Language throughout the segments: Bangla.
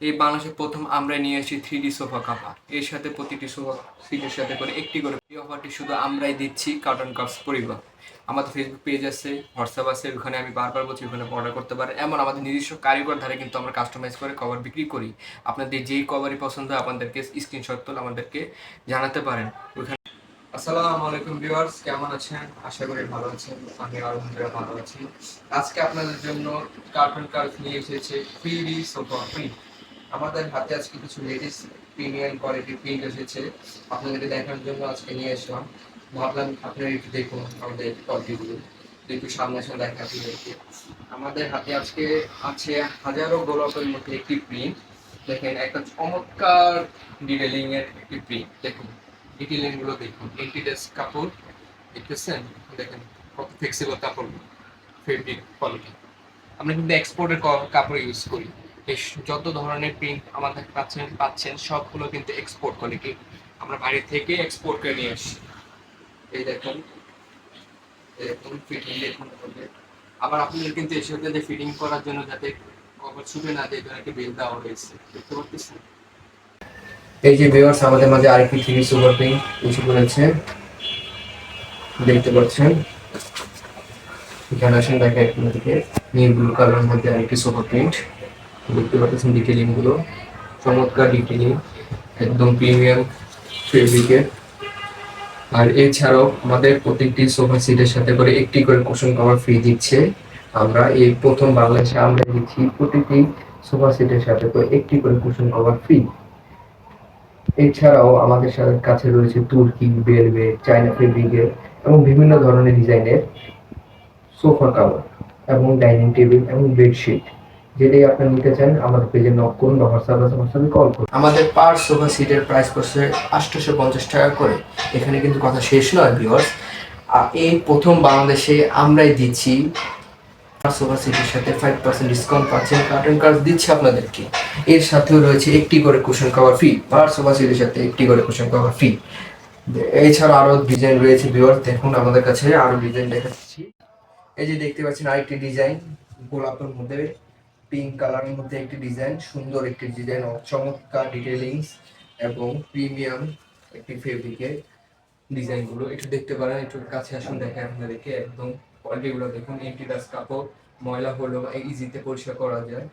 এই বাংলাদেশে প্রথম আমরা নিয়ে এসেছি থ্রি ডি সোফা কাভার এর সাথে প্রতিটি সোফা সিটের সাথে করে একটি করে এই অফারটি শুধু আমরাই দিচ্ছি কার্টন কাপস পরিবার। আমাদের ফেসবুক পেজ আছে হোয়াটসঅ্যাপ আছে ওখানে আমি বারবার বলছি ওখানে অর্ডার করতে পারেন। এমন আমাদের নিজস্ব কারিগর ধারে কিন্তু আমরা কাস্টমাইজ করে কভার বিক্রি করি। আপনাদের যেই কভারই পছন্দ হয় আপনাদেরকে স্ক্রিনশট তুলে আমাদেরকে জানাতে পারেন। ওখানে আসসালামু আলাইকুম ভিউয়ার্স কেমন আছেন? আশা করি ভালো আছেন। আমি আলহামদুলিল্লাহ ভালো আছি। আজকে আপনাদের জন্য কার্টুন কার্ড নিয়ে এসেছে ফ্রি সোফা ফ্রি আমাদের হাতে আজকে কিছু লেডিস প্রিমিয়াম কোয়ালিটি প্রিন্ট এসেছে। আপনাদেরকে দেখানোর জন্য আজকে নিয়ে এসলাম ভাবলাম আপনারা একটু দেখুন আমাদের কোয়ালিটিগুলো একটু সামনে এসে দেখা আমাদের হাতে আজকে আছে হাজারো গোলাপের মধ্যে একটি প্রিন্ট দেখেন, একটা চমৎকার ডিটেলিং এর একটি প্রিন্ট দেখুন ডিটেলিংগুলো দেখুন। এন্টিডেস কাপড়, দেখতেছেন? দেখেন, কত ফ্লেক্সিবল কাপড় ফেব্রিক কোয়ালিটি আমরা কিন্তু এক্সপোর্টের কাপড় ইউজ করি। স- যত ধরনের প্রিন্ট আমাদের পাচ্ছেন পাচ্ছেন, সবগুলো কিন্তু এক্সপোর্ট করে কোয়ালিটি আমরা বাইরে থেকে এক্সপোর্ট করে নিয়ে আসি। এই দেখুন এরকম ফিটিং দেখুন আবার আপনাদের কিন্তু এসে যে ফিটিং করার জন্য যাতে কভার ছুটে না যায় একটি বেল দেওয়া হয়েছে। দেখতে পাচ্ছেন? এই যে ভিউয়ার্স আমাদের মাঝে আরেকটি থ্রি সুপার পিং ইস্যু করেছে। দেখতে পাচ্ছেন? এখানে আসেন দেখা আপনাদেরকে নীল ব্লু কালারের মধ্যে আরেকটি সুপার প্রিন্ট দেখতে পাচ্ছেন ডিটেলিংগুলো চমৎকার ডিটেলিং একদম প্রিমিয়াম ফেব্রিকের আর এছাড়াও আমাদের প্রত্যেকটি সোফা সিটের সাথে করে একটি করে কুশন কভার ফ্রি দিচ্ছে। আমরা এই প্রথম বাংলাদেশে আমরা দিচ্ছি প্রতিটি সোফা সিটের সাথে করে একটি করে কুশন কভার ফ্রি এছাড়াও আমাদের সাথে কাছে রয়েছে তুর্কি বেলভেট চাইনা ফেব্রিকের এবং বিভিন্ন ধরনের ডিজাইনের সোফা কাভার এবং ডাইনিং টেবিল এবং বেডশিট যেটাই আপনি নিতে চান, আমাদের পেজে নক করুন বা হোয়াটসঅ্যাপ আছে হোয়াটসঅ্যাপে কল করুন। আমাদের পার সোফা সিটের প্রাইস পড়ছে আটশোশো পঞ্চাশ টাকা করে। এখানে কিন্তু কথা শেষ নয় ভিওর্স এই প্রথম বাংলাদেশে আমরাই দিচ্ছি সোফা সিটির সাথে ফাইভ পার্সেন্ট ডিসকাউন্ট পাচ্ছেন। কার্টন কার্ড দিচ্ছে আপনাদেরকে। এর সাথেও রয়েছে একটি করে cushion cover free per sofa সিটির সাথে একটি করে কুশন কভার ফ্রি এছাড়া আরও ডিজাইন রয়েছে ভিওর দেখুন আমাদের কাছে আরও ডিজাইন দেখাচ্ছি। এই যে দেখতে পাচ্ছেন আরেকটি ডিজাইন গোলাপের মধ্যে। পিঙ্ক কালারের মধ্যে একটি ডিজাইন সুন্দর একটি ডিজাইন চমৎকার ডিটেলিংস এবং প্রিমিয়াম একটি ফেব্রিকের ডিজাইনগুলো একটু দেখতে পারেন, একটু কাছে আসুন, দেখেন আপনাদেরকে। একদম কোয়ালিটি গুলো দেখুন এন্টিডাস কাপড়, ময়লা হলো ইজিতে পরিষ্কার করা যায়।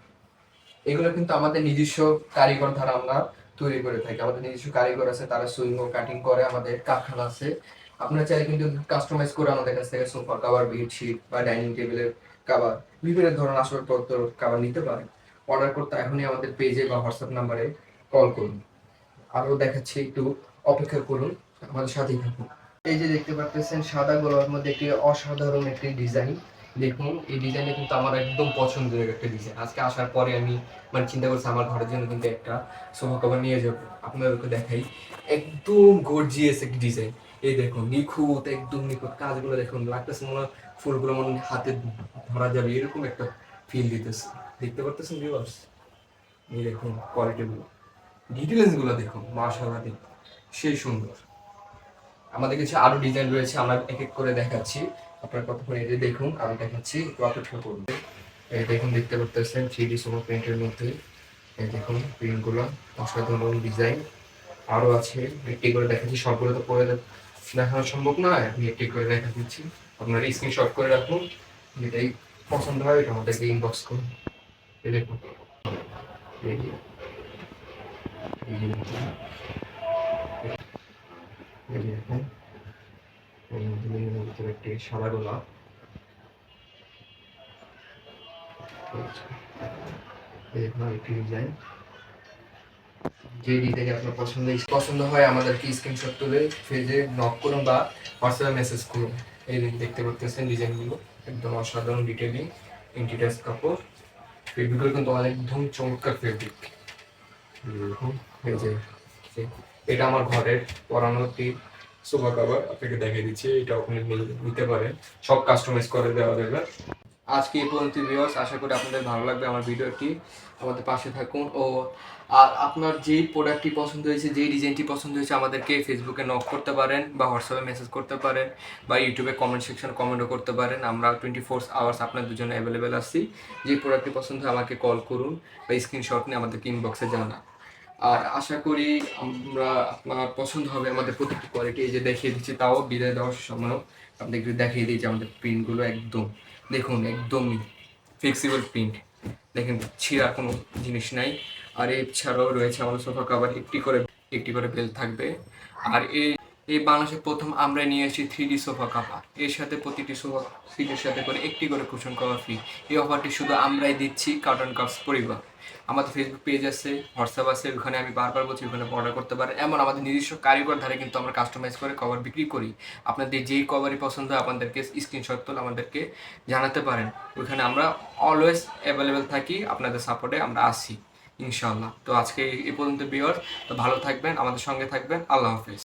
এগুলো কিন্তু আমাদের নিজস্ব কারিগর দ্বারা আমরা তৈরি করে থাকি। আমাদের নিজস্ব কারিগর আছে, তারা সুইং ও কাটিং করে, আমাদের কারখানা আছে। আপনারা চাইলে কিন্তু কাস্টমাইজ করে আমাদের কাছ থেকে সোফা কাভার বেডশিট বা ডাইনিং টেবিলের কাভার বিভিন্ন ধরনের আসবাবপত্র কাবার নিতে পারেন অর্ডার করতে এখনই আমাদের পেজে বা হোয়াটসঅ্যাপ নাম্বারে কল করুন। আরও দেখাচ্ছি একটু, অপেক্ষা করুন, আমাদের সাথেই থাকুন। এই যে দেখতে পাচ্ছেন, সাদা গোলার মধ্যে একটি অসাধারণ একটি ডিজাইন দেখুন, এই ডিজাইনটা কিন্তু আমার একদম পছন্দের একটা ডিজাইন আজকে আসার পরে আমি মানে চিন্তা করছি আমার ঘরের জন্য কিন্তু একটা সোফা কভার নিয়ে যাব। আপনাদেরকে দেখাই। একদম গর্জিয়াস একটি ডিজাইন এই দেখুন, নিখুঁত, একদম নিখুঁত। কাজগুলো দেখুন, লাগতেছে মনে ফুলগুলো মনে হাতে ধরা যাবে, এরকম একটা ফিল দিতেছে। দেখতে পারতেছেন ভিউয়ার্স এই দেখুন কোয়ালিটিগুলো ডিটেলসগুলো দেখুন, মাশাআল্লাহ দেখুন। সেই সুন্দর। আমাদের কাছে আরও ডিজাইন রয়েছে, আমরা এক এক করে দেখাচ্ছি। আপনারা কতক্ষণ এটা দেখুন আমি দেখাচ্ছি, একটু অপেক্ষা করুন। এই দেখুন, দেখতে পারতেছেন থ্রি ডি সোমো প্রিন্টের মধ্যে। এই দেখুন প্রিন্টগুলো অসাধারণ ডিজাইন আরও আছে, একটি করে দেখাচ্ছি, সবগুলো তো পরে দেখানো সম্ভব নয়, আমি একটি করে দেখা দিচ্ছি আপনারা স্ক্রিনশট করে রাখুন যেটাই পছন্দ হয়, এটা আমাদেরকে ইনবক্স করুন। দেখুন। একটি সাদা গোলাপ। ডিজাইন যে আপনার পছন্দ পছন্দ হয়, আমাদেরকে স্ক্রিনশট তুলে ফেজে নক করুন বা হোয়াটসঅ্যাপে মেসেজ করুন। এই দেখতে পাচ্ছেন ডিজাইনগুলো একদম অসাধারণ ডিটেলিং ইন্টিটাস কাপড়। ফেব্রিকগুলো কিন্তু একদম চমৎকার ফেব্রিক এই যে এটা আমার ঘরের পরানো একটি সোফা কাভার আপনাকে দেখিয়ে দিচ্ছি এটা ওখানে নিতে পারেন। সব কাস্টমাইজ করে দেওয়া যাবে। আজকে এই পর্যন্ত ভিউয়ার্স আশা করি আপনাদের ভালো লাগবে আমার ভিডিওটি। আমাদের পাশে থাকুন ও আর আপনার যেই প্রোডাক্টটি পছন্দ হয়েছে, যেই ডিজাইনটি পছন্দ হয়েছে, আমাদেরকে ফেসবুকে নক করতে পারেন বা হোয়াটসঅ্যাপে মেসেজ করতে পারেন বা ইউটিউবে কমেন্ট সেকশন কমেন্টও করতে পারেন। আমরা টোয়েন্টি ফোর আওয়ার্স আপনাদের জন্য অ্যাভেলেবেল আছি। যে প্রোডাক্টটি পছন্দ আমাকে কল করুন বা স্ক্রিনশট নিয়ে আমাদেরকে ইনবক্সে জানান। আর আশা করি আমরা আপনার পছন্দ হবে আমাদের প্রত্যেকটি কোয়ালিটি এই যে দেখিয়ে দিচ্ছি, তাও বিদায় দেওয়ার সময়ও আপনাদের একটু দেখিয়ে দিয়েছি আমাদের প্রিন্টগুলো একদম দেখুন একদমই ফ্লেক্সিবল প্রিন্ট দেখেন, ছিঁড়া কোনো জিনিস নাই। আর এছাড়াও রয়েছে আমাদের সোফা কাভার একটি করে একটি করে বেল থাকবে। আর এই এই বাংলাদেশে প্রথম আমরা নিয়ে এসেছি থ্রি ডি সোফা কাভার এর সাথে প্রতিটি সোফা সিটের সাথে করে একটি করে কুশন কভার ফ্রি এই অফারটি শুধু আমরাই দিচ্ছি কার্টন কাপস পরিবার। আমাদের ফেসবুক পেজ আছে হোয়াটসঅ্যাপ আছে ওখানে আমি বারবার বলছি ওখানে অর্ডার করতে পারেন। এমন আমাদের নিজস্ব কারিগর ধারে কিন্তু আমরা কাস্টমাইজ করে কভার বিক্রি করি। আপনাদের যেই কভারই পছন্দ হয় আপনাদেরকে স্ক্রিনশট তুলে আমাদেরকে জানাতে পারেন। ওইখানে আমরা অলওয়েজ অ্যাভেলেবেল থাকি, আপনাদের সাপোর্টে আমরা আসি ইনশাল্লাহ তো আজকে এই পর্যন্ত বিয়ার তো ভালো থাকবেন, আমাদের সঙ্গে থাকবেন, আল্লাহ হাফেজ।